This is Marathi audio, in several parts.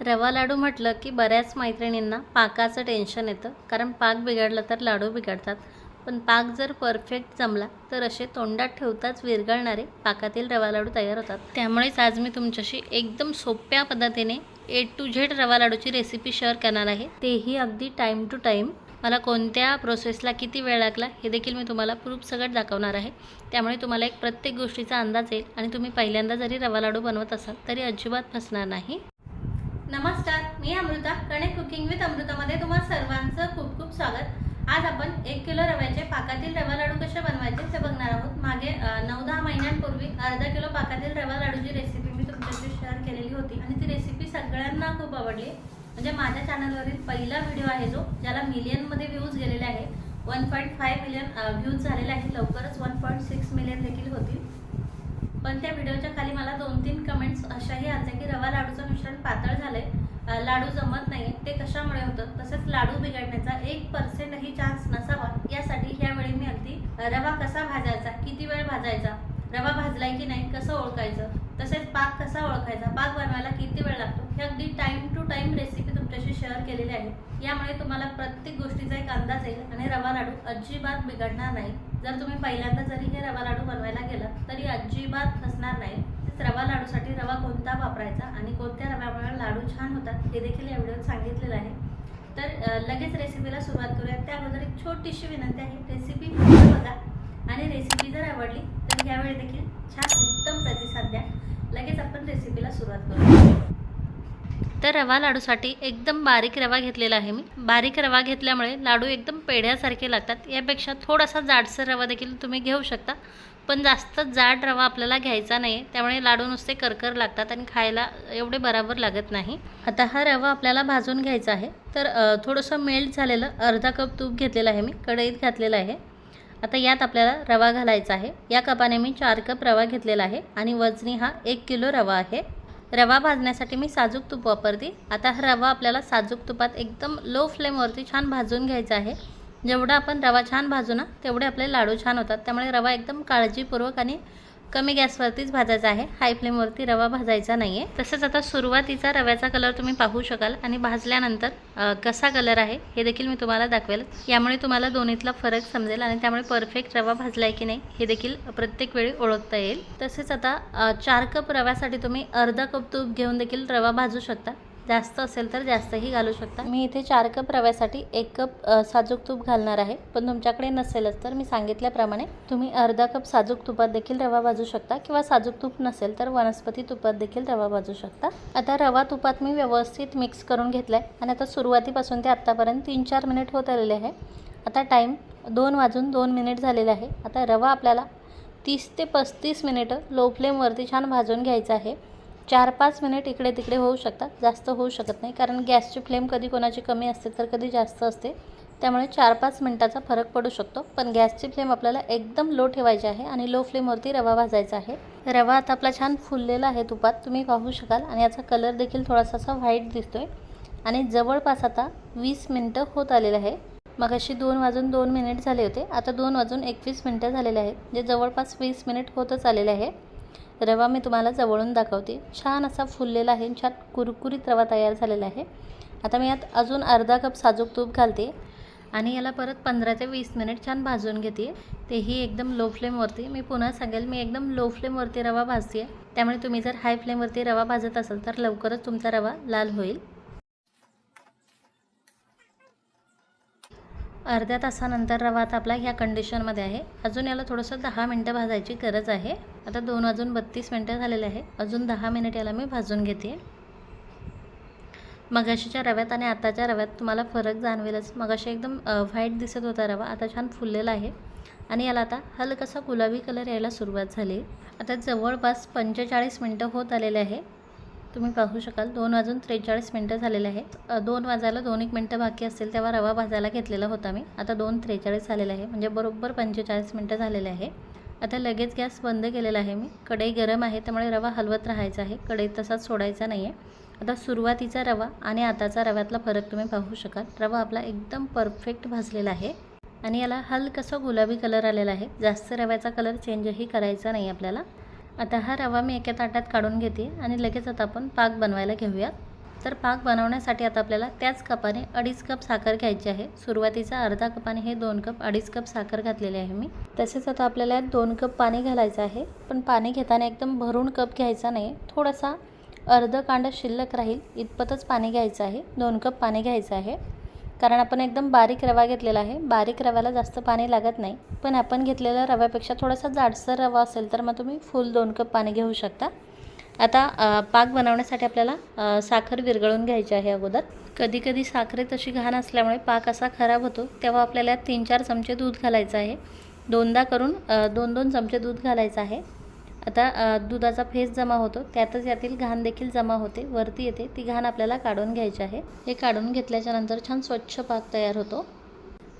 रवा लाडू म्हटलं की बऱ्याच मैत्रिणींना पाकाचं टेन्शन येतं. कारण पाक बिघडलं तर लाडू बिघडतात. पण पाक जर परफेक्ट जमला तर असे तोंडात ठेवताच विरघळणारे पाकातील रवा लाडू तयार होतात. त्यामुळेच आज मी तुमच्याशी एकदम सोप्या पद्धतीने ए टू झेड रवा लाडूची रेसिपी शेअर करणार आहे. तेही अगदी टाईम टू टाईम मला कोणत्या प्रोसेसला किती वेळ लागला हे देखील मी तुम्हाला प्रूफ सगळं दाखवणार आहे. त्यामुळे तुम्हाला एक प्रत्येक गोष्टीचा अंदाज येईल आणि तुम्ही पहिल्यांदा जरी रवा लाडू बनवत असाल तरी अजिबात फसणार नाही. नमस्कार मी अमृता कणिक कुकिंग विथ अमृतामध्ये तुम्हा सर्वांचं खूप खूप स्वागत. आज आपण एक किलो रव्याचे पाकातील रवा लाडू कसे बनवायचे ते बघणार आहोत. मागे नऊ दहा महिन्यांपूर्वी अर्धा किलो पाकातील रवा लाडूची रेसिपी मी तुमच्याशी शेअर केलेली होती. आणि ती रेसिपी सगळ्यांना खूप आवडली. म्हणजे माझ्या चॅनलवरील पहिला व्हिडिओ आहे जो ज्याला मिलियनमध्ये व्ह्यूज गेलेले आहे. One point five million views झालेले आहे. लवकरच वन पॉईंट सिक्स मिलियन देखील होतील. पण त्या व्हिडिओच्या खाली मला दोन तीन कमेंट्स अशाही आल्या की रवा लाडूचं मिश्रण पातळ लाडू जमत नाही ते कशामुळे होतं तसेच लाडू बिघडण्याचा एक पर्सेंटही चान्स नसावा यासाठी ह्यावेळी मी अगदी रवा कसा भाजायचा किती वेळ भाजायचा रवा भाजलाय की नाही कसं ओळखायचं तसेच पाक कसा ओळखायचा पाक बनवायला किती वेळ लागतो हे अगदी टाइम टू टाइम रेसिपी तुमच्याशी शेअर केलेली आहे. यामुळे तुम्हाला प्रत्येक गोष्टीचा एक अंदाज येईल आणि रवा लाडू अजिबात बिघडणार नाही. जर तुम्ही पहिल्यांदा जरी हे रवा लाडू बनवायला गेलात तरी अजिबात फसणार नाही. रवा लाडूसाठी रवा कोणता वापरायचा आणि कोणत्या रव्यामुळे लाडू छान होतात हे देखील या व्हिडिओत सांगितलेलं आहे. तर लगेच रेसिपीला सुरुवात करूया त्या अगोदर एक छोटीशी विनंती आहे. रेसिपी बघा आणि रेसिपी जर आवडली तर यावेळी देखील छान उत्तम प्रतिसाद द्या. लगेच आपण रेसिपीला सुरुवात करूया तर रवा लाडूसाठी एकदम बारीक रवा घेतलेला आहे मी. बारीक रवा घेतल्यामुळे लाडू एकदम पेढ्यासारखे लागतात. यापेक्षा थोडासा जाडसर रवा देखील तुम्ही घेऊ शकता. पण जास्त जाड रवा आपल्याला घ्यायचा नाही त्यामुळे लाडू नुसते करकर लागतात आणि खायला एवढे बराबर लागत नाही. आता हा रवा आपल्याला भाजून घ्यायचा आहे. तर थोडंसं मेल्ट झालेलं अर्धा कप तूप घेतलेलं आहे मी कढईत घातलेलं आहे. आता यात आपल्याला रवा घालायचा आहे. या कपाने मी चार कप रवा घेतलेला आहे आणि वजनी हा एक किलो रवा आहे. रवा भाजण्यासाठी मी साजूक तूप वापरते. आता हा रवा आपल्याला साजूक तुपात एकदम लो फ्लेमवरती छान भाजून घ्यायचा आहे. जेवढा आपण रवा छान भाजू ना तेवढे आपले लाडू छान होतात. त्यामुळे रवा एकदम काळजीपूर्वक आणि कमी गॅसवरतीच भाजायचा आहे. हाय फ्लेमवरती रवा भाजायचा नाही आहे तसंच आता सुरुवातीचा रव्याचा कलर तुम्ही पाहू शकाल आणि भाजल्यानंतर कसा कलर आहे हे देखील मी तुम्हाला दाखवेल. यामुळे तुम्हाला दोन्हीतला फरक समजेल आणि त्यामुळे परफेक्ट रवा भाजला आहे की नाही हे देखील प्रत्येक वेळी ओळखता येईल. तसेच आता चार कप रव्यासाठी तुम्ही अर्धा कप तूप घेऊन देखील रवा भाजू शकता. जास्त असेल तर जास्तही घालू शकता. मी इथे चार कप रव्यासाठी एक कप साजूक तूप घालणार आहे. पण तुमच्याकडे नसेलच तर मी सांगितल्याप्रमाणे तुम्ही अर्धा कप साजूक तुपात देखील रवा भाजू शकता किंवा साजूक तूप नसेल तर वनस्पती तुपात देखील रवा भाजू शकता. आता रवा तुपात मी व्यवस्थित मिक्स करून घेतला आहे आणि आता सुरुवातीपासून ते आत्तापर्यंत तीन चार मिनिट होत आलेले आहे. आता टाईम दोन वाजून दोन मिनिट झालेले आहे. आता रवा आपल्याला तीस ते पस्तीस मिनिटं लो फ्लेमवरती छान भाजून घ्यायचा आहे. चार पाच मिनिट इकडे तिकडे होऊ शकतात. जास्त होऊ शकत नाही. कारण गॅसची फ्लेम कधी कोणाची कमी असते तर कधी जास्त असते. त्यामुळे चार पाच मिनटाचा फरक पडू शकतो. पण गॅसची फ्लेम आपल्याला एकदम लो ठेवायची आहे आणि लो फ्लेमवरती रवा भाजायचा आहे. रवा आता आपला छान फुललेला आहे तुपात. तुम्ही पाहू शकाल. आणि याचा कलर देखील थोडासा असा व्हाईट दिसतोय. आणि जवळपास आता वीस मिनटं होत आलेलं आहे. मग अशी दोन वाजून दोन मिनिट झाले होते. आता दोन वाजून एकवीस मिनटं झालेले आहेत. जे जवळपास वीस मिनिट होतच आलेले आहे. रवा मी तुम्हाला जवळून दाखवते. छान असा फुललेला आहे छान कुरकुरीत रवा तयार झालेला आहे. आता मी यात अजून अर्धा कप साजूक तूप घालते आणि याला परत पंधरा ते वीस मिनिट छान भाजून घेते. तेही एकदम लो फ्लेमवरती मी पुन्हा सांगेल मी एकदम लो फ्लेमवरती रवा भाजते. त्यामुळे तुम्ही जर हाय फ्लेमवरती रवा भाजत असाल तर लवकरच तुमचा रवा लाल होईल. अर्ध्या तासानंतर रवा आता आपला ह्या कंडिशनमध्ये आहे. अजून याला थोडंसं दहा मिनटं भाजायची गरज आहे. आता दोन वाजून बत्तीस मिनटं झालेले आहे. अजून दहा मिनिट याला मी भाजून घेते. मगाशीच्या रव्यात आणि आताच्या रव्यात तुम्हाला फरक जाणवेलच. मगाशी एकदम व्हाईट दिसत होता रवा. आता छान फुललेला आहे. आणि याला आता हलकासा गुलाबी कलर यायला सुरुवात झाली. आता जवळपास पंचेचाळीस मिनटं होत आलेले आहे. तुम्ही पाहू शकाल. दोन वाजून त्रेचाळीस मिनटं झालेले आहेत. दोन वाजायला दोन एक मिनटं बाकी असतील तेव्हा रवा भाजायला घेतलेला होता मी. आता दोन त्रेचाळीस झालेला आहे. म्हणजे बरोबर पंचेचाळीस मिनटं झालेले आहे. आता लगेच गॅस बंद केलेला आहे मी. कढई गरम आहे त्यामुळे रवा हलवत राहायचा आहे. कढईत तसाच सोडायचा नाही आहे आता सुरुवातीचा रवा आणि आताचा रव्यातला फरक तुम्ही पाहू शकाल. रवा आपला एकदम परफेक्ट भाजलेला आहे. आणि याला हलकसा गुलाबी कलर आलेला आहे. जास्त रव्याचा कलर चेंजही करायचा नाही आपल्याला. आता हा रवा मी एका ताटात काढून घेते आणि लगेच आता आपण पाक बनवायला घेऊयात. तर पाक बनवण्यासाठी आता आपल्याला त्याच कपाने अडीच कप साखर घ्यायची आहे. सुरुवातीचा अर्धा कपाने हे दोन कप अडीच कप साखर घातलेले आहे मी. तसेच आता आपल्याला यात दोन कप पाणी घालायचं आहे. पण पाणी घेताना एकदम भरून कप घ्यायचा नाही. थोडासा अर्ध कांड शिल्लक राहील इतपतच पाणी घ्यायचं आहे. दोन कप पाणी घ्यायचं आहे. कारण आपण एकदम बारीक रवा घेतलेला आहे. बारीक रव्याला जास्त पाणी लागत नाही. पण आपण घेतलेल्या रव्यापेक्षा थोडासा जाडसर रवा असेल तर मग तुम्ही फुल दोन कप पाणी घेऊ शकता. आता पाक बनवण्यासाठी आपल्याला साखर विरघळून घ्यायची आहे अगोदर. कधी कधी साखरेत अशी घाण असल्यामुळे पाक असा खराब होतो तेव्हा आपल्याला तीन चार चमचे दूध घालायचं आहे. दोनदा करून दोन दोन चमचे दूध घालायचं आहे. आता दुधाचा फेस जमा होतो. त्यातच यातील घाण देखील जमा होते. वरती येते. ती घाण आपल्याला काढून घ्यायची आहे. हे काढून घेतल्याच्या नंतर छान स्वच्छ पाक तयार होतो.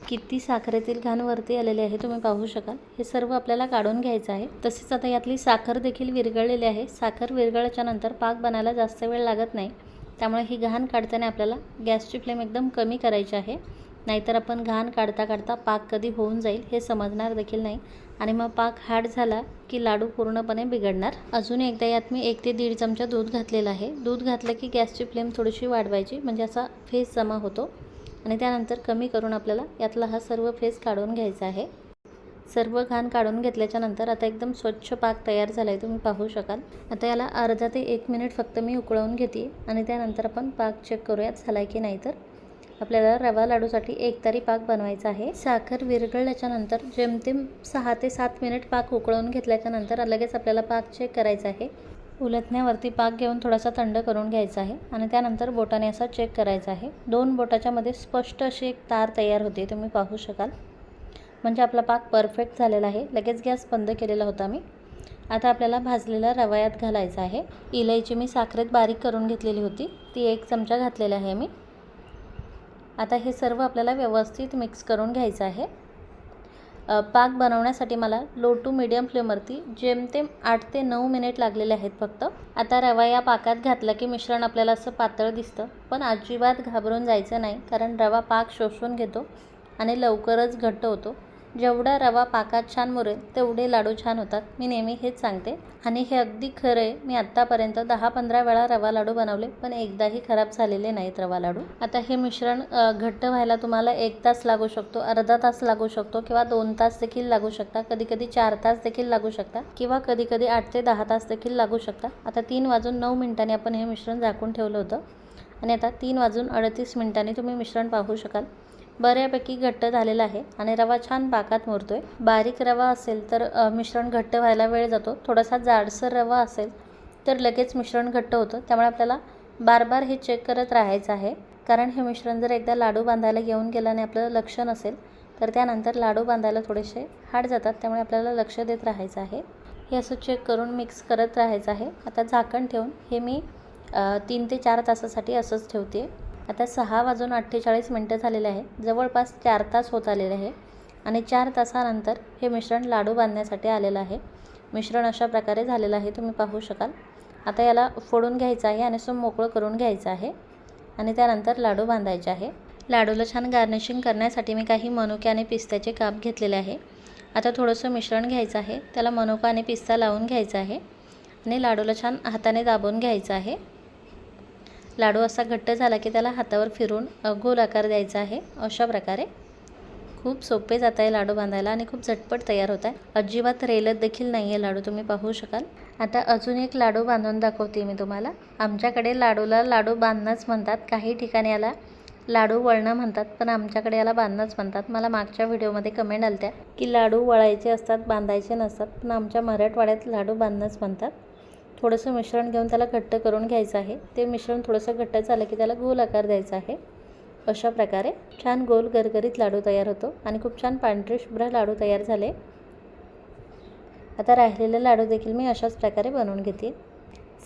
किती साखरेतील घाण वरती आलेली आहे तुम्ही पाहू शकाल. हे सर्व आपल्याला काढून घ्यायचं आहे. तसेच आता यातली साखर देखील विरघळलेली आहे. साखर विरघळल्याच्या नंतर पाक बनायला जास्त वेळ लागत नाही. त्यामुळे ही घाण काढताना आपल्याला गॅसची फ्लेम एकदम कमी करायची आहे. नाहीतर आपण घाण काढता काढता पाक कधी होऊन जाईल हे समजणार देखील नाही. आणि मग पाक हार्ड झाला की लाडू पूर्णपणे बिघडणार. अजून एकदा यात मी एक ते दीड चमचा दूध घातलेलं आहे. दूध घातलं की गॅसची फ्लेम थोडीशी वाढवायची म्हणजे असा फेस जमा होतो. आणि त्यानंतर कमी करून आपल्याला यातला हा सर्व फेस काढून घ्यायचा आहे. सर्व घाण काढून घेतल्याच्या नंतर आता एकदम स्वच्छ पाक तयार झाला आहे तुम्ही पाहू शकाल. आता याला अर्धा ते एक मिनिट फक्त मी उकळवून घेते. आणि त्यानंतर आपण पाक चेक करूयात झाला आहे की नाही तर. आपल्याला रवा लाडूसाठी एक तरी पाक बनवायचा आहे. साखर विरघळल्याच्या नंतर जेमतेम सहा ते सात मिनिट पाक उकळवून घेतल्याच्या नंतर लगेच आपल्याला पाक चेक करायचा आहे. उलटण्यावरती पाक घेऊन थोडासा थंड करून घ्यायचा आहे आणि त्यानंतर बोटाने असा चेक करायचा आहे. दोन बोटाच्यामध्ये स्पष्ट अशी एक तार तयार होते तुम्ही पाहू शकाल. म्हणजे आपला पाक परफेक्ट झालेला आहे. लगेच गॅस बंद केलेला होता मी. आता आपल्याला भाजलेला रवा यात घालायचा आहे. इलायची मी साखरेत बारीक करून घेतलेली होती. ती एक चमचा घातलेला आहे मी. आता हे सर्व आपल्याला व्यवस्थित मिक्स करून घ्यायचं आहे. पाक बनवण्यासाठी मला लो टू मिडियम फ्लेमवरती जेमतेम आठ ते नऊ मिनिट लागलेले आहेत फक्त. आता रवा या पाकात घातला की मिश्रण आपल्याला असं पातळ दिसतं पण अजिबात घाबरून जायचं नाही कारण रवा पाक शोषून घेतो आणि लवकरच घट्ट होतो. जेवढा रवा पाकात छान मुरेल तेवढे लाडू छान होतात. मी नेहमी हेच सांगते. आणि हे अगदी खरं आहे. मी आत्तापर्यंत दहा पंधरा वेळा रवा लाडू बनवले पण एकदाही खराब झालेले नाहीत रवा लाडू. आता हे मिश्रण घट्ट व्हायला तुम्हाला एक तास लागू शकतो अर्धा तास लागू शकतो किंवा दोन तास देखील लागू शकता. कधी कधी चार तास देखील लागू शकता किंवा कधी कधी आठ ते दहा तास देखील लागू शकता. आता तीन वाजून नऊ मिनिटांनी आपण हे मिश्रण झाकून ठेवलं होतं. आणि आता तीन वाजून अडतीस मिनिटांनी तुम्ही मिश्रण पाहू शकाल. बऱ्यापैकी घट्ट झालेला आहे आणि रवा छान पाकात मुरतो आहे बारीक रवा असेल तर मिश्रण घट्ट व्हायला वेळ जातो. थोडासा जाडसर रवा असेल तर लगेच मिश्रण घट्ट होतं. त्यामुळे आपल्याला बार बार हे चेक करत राहायचं आहे. कारण हे मिश्रण जर एकदा लाडू बांधायला घेऊन गेलं आणि आपलं लक्ष नसेल तर त्यानंतर लाडू बांधायला थोडेसे हाड जातात. त्यामुळे आपल्याला लक्ष देत राहायचं आहे. हे असं चेक करून मिक्स करत राहायचं आहे. आता झाकण ठेवून हे मी तीन ते चार तासासाठी असंच ठेवते आता सहा वाजून अठ्ठेचाळीस मिनटं झालेले आहे. जवळपास चार तास होत आलेले आहे आणि चार तासानंतर हे मिश्रण लाडू बांधण्यासाठी आलेलं आहे. मिश्रण अशा प्रकारे झालेलं आहे तुम्ही पाहू शकाल. आता याला फोडून घ्यायचं आहे आणि सो मोकळं करून घ्यायचं आहे आणि त्यानंतर लाडू बांधायचे आहे. लाडूला छान गार्निशिंग करण्यासाठी मी काही मनुके आणि पिस्त्याचे काप घेतलेले आहे. आता थोडंसं मिश्रण घ्यायचं आहे. त्याला मनुका आणि पिस्ता लावून घ्यायचा आहे आणि लाडूला छान हाताने दाबून घ्यायचं आहे. लाडू असा घट्ट झाला की त्याला हातावर फिरून गोल आकार द्यायचा आहे. अशा प्रकारे. खूप सोपे जात आहे लाडू बांधायला आणि खूप झटपट तयार होत आहे. अजिबात रेलत देखील नाही आहे लाडू तुम्ही पाहू शकाल. आता अजून एक लाडू बांधून दाखवते मी तुम्हाला. आमच्याकडे लाडूला लाडू बांधणंच म्हणतात. काही ठिकाणी याला लाडू वळणं म्हणतात पण आमच्याकडे याला बांधणंच म्हणतात. मला मागच्या व्हिडिओमध्ये कमेंट आलत्या की लाडू वळायचे असतात बांधायचे नसतात पण आमच्या मराठवाड्यात लाडू बांधणंच म्हणतात. थोडंसं मिश्रण घेऊन त्याला घट्ट करून घ्यायचं आहे. ते मिश्रण थोडंसं घट्ट झालं की त्याला गोल आकार द्यायचा आहे. अशा प्रकारे छान गोल गरगरीत लाडू तयार होतो आणि खूप छान पांढरे शुभ्र लाडू तयार झाले. आता राहिलेले लाडू देखील मी अशाच प्रकारे बनवून घेते.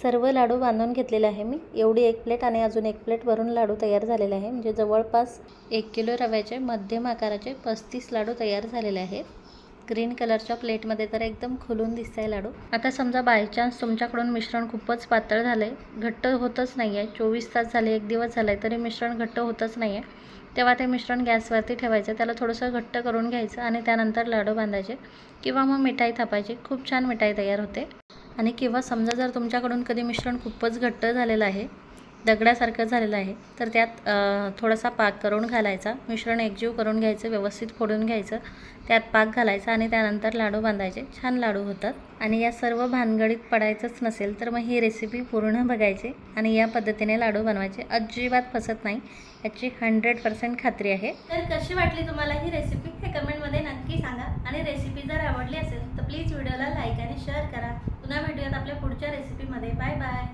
सर्व लाडू बांधून घेतलेले आहे मी. एवढी एक प्लेट आणि अजून एक प्लेट भरून लाडू तयार झालेले आहे. म्हणजे जवळपास एक किलो रव्याचे मध्यम आकाराचे पस्तीस लाडू तयार झालेले आहेत. ग्रीन कलरच्या प्लेटमध्ये तर एकदम खुलून दिसत आहे लाडू. आता समजा बाय चान्स तुमच्याकडून मिश्रण खूपच पातळ झालं आहे घट्ट होतच नाही आहे चोवीस तास झाले एक दिवस झाला आहे तरी मिश्रण घट्ट होतच नाही आहे तेव्हा ते मिश्रण गॅसवरती ठेवायचं त्याला थोडंसं घट्ट करून घ्यायचं आणि त्यानंतर लाडू बांधायचे. किंवा मग मिठाई थापायची. खूप छान मिठाई तयार होते. आणि किंवा समजा जर तुमच्याकडून कधी मिश्रण खूपच घट्ट झालेलं आहे दगडासारखं झालेलं आहे. तर त्यात थोडासा पाक करून घालायचा. मिश्रण एकजीव करून घ्यायचं व्यवस्थित फोडून घ्यायचं. त्यात पाक घालायचा आणि त्यानंतर लाडू बांधायचे. छान लाडू होतात. आणि या सर्व भानगडीत पडायचंच नसेल तर मग ही रेसिपी पूर्ण बघायची आणि या पद्धतीने लाडू बनवायचे. अजिबात फसत नाही. याची हंड्रेड पर्सेंट खात्री आहे. तर कशी वाटली तुम्हाला ही रेसिपी हे कमेंटमध्ये नक्की सांगा. आणि रेसिपी जर आवडली असेल तर प्लीज व्हिडिओला लाईक आणि शेअर करा. पुन्हा भेटूयात आपल्या पुढच्या रेसिपीमध्ये बाय बाय